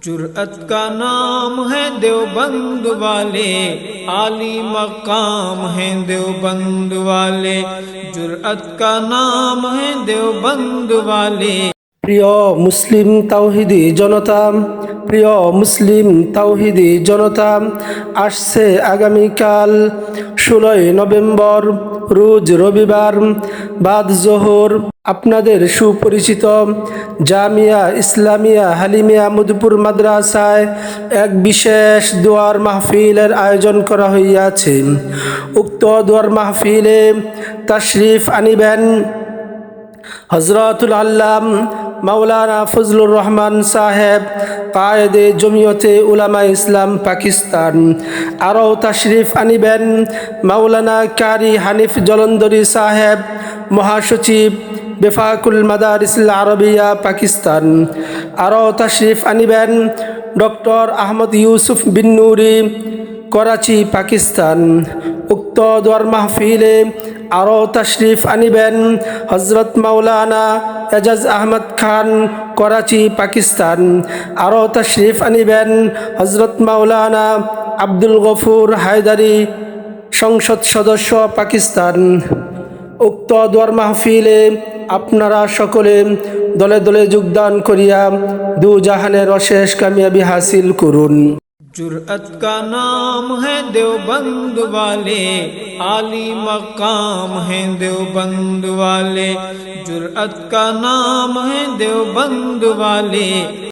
जुर्अत का नाम है देवबंद वाले आली मकाम है देवबंद वाले जुर्अत का नाम है देवबंद वाले প্রিয় মুসলিম তাওহিদি জনতা প্রিয় মুসলিম তাওহিদি জনতা আসছে আগামীকাল ষোলোই নভেম্বর রোজ রবিবার বাদ জোহর আপনাদের সুপরিচিত জামিয়া ইসলামিয়া হালিমিয়া মধুপুর মাদ্রাসায় এক বিশেষ দোয়ার মাহফিলের আয়োজন করা হইয়াছে। উক্ত দোয়ার মাহফিলে তাশরিফ আনিবেন হজরতুল আল্লাম মাওলানা ফজলুর রহমান সাহেব, কায়েদে জমিয়তে উলামা ইসলাম পাকিস্তান। আরও তাশরিফ আনিবেন মাওলানা কারি হানিফ জলন্দরি সাহেব, মহাসচিব বেফাকুল মাদার মাদারিস আরবিয়া পাকিস্তান। আরও তাশরিফ আনিবেন ডক্টর আহমদ ইউসুফ বিন নুরি, করাচি, পাকিস্তান। উক্ত দোয়ার মাহফিলে আরও তশরিফ আনিবেন হজরত মাওলানা এজাজ আহমদ খান, করাচি, পাকিস্তান। আরও তশরিফ আনিবেন হজরত মাওলানা আব্দুল গফুর হায়দারি সংসদ সদস্য পাকিস্তান। উক্ত দোয়ার মাহফিলে আপনারা সকলে দলে দলে যোগদান করিয়া দু জাহানের অশেষ কামিয়াবি হাসিল করুন। জুরত کا نام ہے আলি মকাম عالی جرأت کا نام ہے دیوبند والے۔